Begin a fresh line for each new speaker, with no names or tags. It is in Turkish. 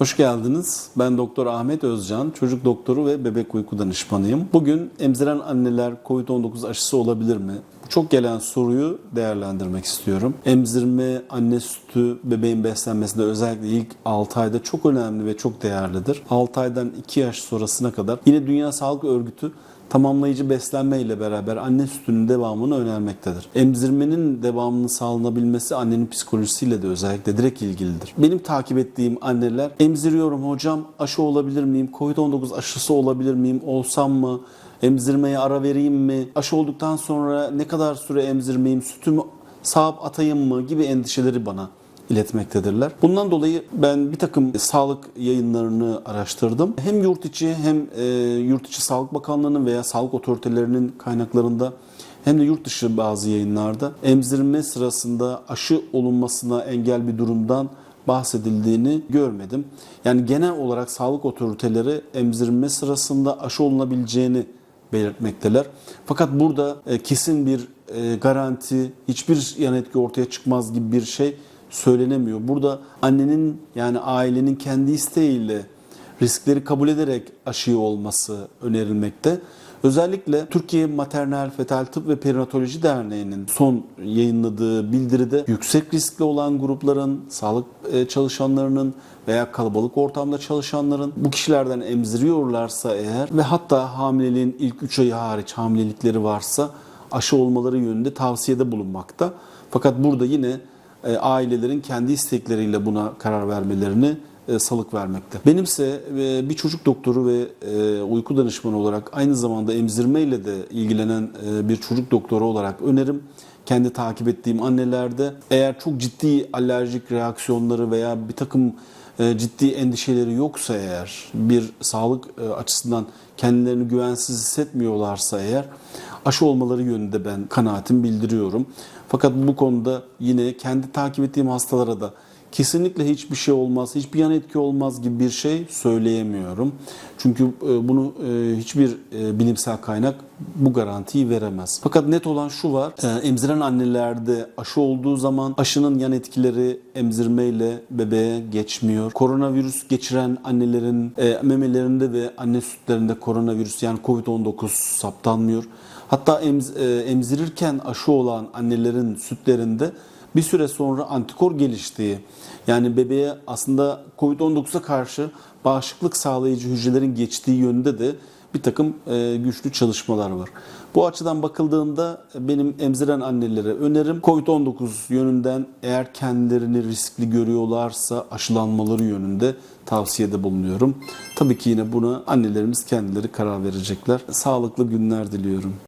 Hoş geldiniz. Ben Doktor Ahmet Özcan, çocuk doktoru ve bebek uyku danışmanıyım. Bugün emziren anneler COVID-19 aşısı olabilir mi? Çok gelen soruyu değerlendirmek istiyorum. Emzirme, anne sütü, bebeğin beslenmesinde özellikle ilk 6 ayda çok önemli ve çok değerlidir. 6 aydan 2 yaş sonrasına kadar yine Dünya Sağlık Örgütü tamamlayıcı beslenme ile beraber anne sütünün devamını önermektedir. Emzirmenin devamının sağlanabilmesi annenin psikolojisiyle de özellikle direkt ilgilidir. Benim takip ettiğim anneler emziriyorum hocam aşı olabilir miyim? Covid-19 aşısı olabilir miyim? Olsam mı? Emzirmeye ara vereyim mi? Aşı olduktan sonra ne kadar süre emzirmeyeyim? Sütümü sağıp atayım mı? Gibi endişeleri bana iletmektedirler. Bundan dolayı ben bir takım sağlık yayınlarını araştırdım. Hem yurt içi hem e, yurt içi Sağlık Bakanlığı'nın veya sağlık otoritelerinin kaynaklarında hem de yurt dışı bazı yayınlarda emzirme sırasında aşı olunmasına engel bir durumdan bahsedildiğini görmedim. Yani genel olarak sağlık otoriteleri emzirme sırasında aşı olunabileceğini belirtmekteler. Fakat burada e, kesin bir e, garanti, hiçbir yan etki ortaya çıkmaz gibi bir şey söylenemiyor. Burada annenin yani ailenin kendi isteğiyle riskleri kabul ederek aşıyı olması önerilmekte. Özellikle Türkiye Maternal Fetal Tıp ve Perinatoloji Derneği'nin son yayınladığı bildiride yüksek riskli olan grupların, sağlık e, çalışanlarının veya kalabalık ortamda çalışanların bu kişilerden emziriyorlarsa eğer ve hatta hamileliğin ilk 3 ayı hariç hamilelikleri varsa aşı olmaları yönünde tavsiyede bulunmakta. Fakat burada yine e, ailelerin kendi istekleriyle buna karar vermelerini salık vermekte. Benimse e, bir çocuk doktoru ve e, uyku danışmanı olarak aynı zamanda emzirmeyle de ilgilenen e, bir çocuk doktoru olarak önerim kendi takip ettiğim annelerde eğer çok ciddi alerjik reaksiyonları veya bir takım e, ciddi endişeleri yoksa eğer bir sağlık e, açısından kendilerini güvensiz hissetmiyorlarsa eğer aşı olmaları yönünde ben kanaatim bildiriyorum. Fakat bu konuda yine kendi takip ettiğim hastalara da kesinlikle hiçbir şey olmaz, hiçbir yan etki olmaz gibi bir şey söyleyemiyorum. Çünkü e, bunu e, hiçbir e, bilimsel kaynak bu garantiyi veremez. Fakat net olan şu var, emziren annelerde aşı olduğu zaman aşının yan etkileri emzirmeyle bebeğe geçmiyor. Koronavirüs geçiren annelerin memelerinde ve anne sütlerinde koronavirüs yani COVID-19 saptanmıyor. Hatta emzirirken aşı olan annelerin sütlerinde bir süre sonra antikor geliştiği yani bebeğe aslında COVID-19'a karşı bağışıklık sağlayıcı hücrelerin geçtiği yönünde de bir takım e, güçlü çalışmalar var. Bu açıdan bakıldığında benim emziren annelere önerim COVID-19 yönünden eğer kendilerini riskli görüyorlarsa aşılanmaları yönünde tavsiyede bulunuyorum. Tabii ki yine buna annelerimiz kendileri karar verecekler. Sağlıklı günler diliyorum.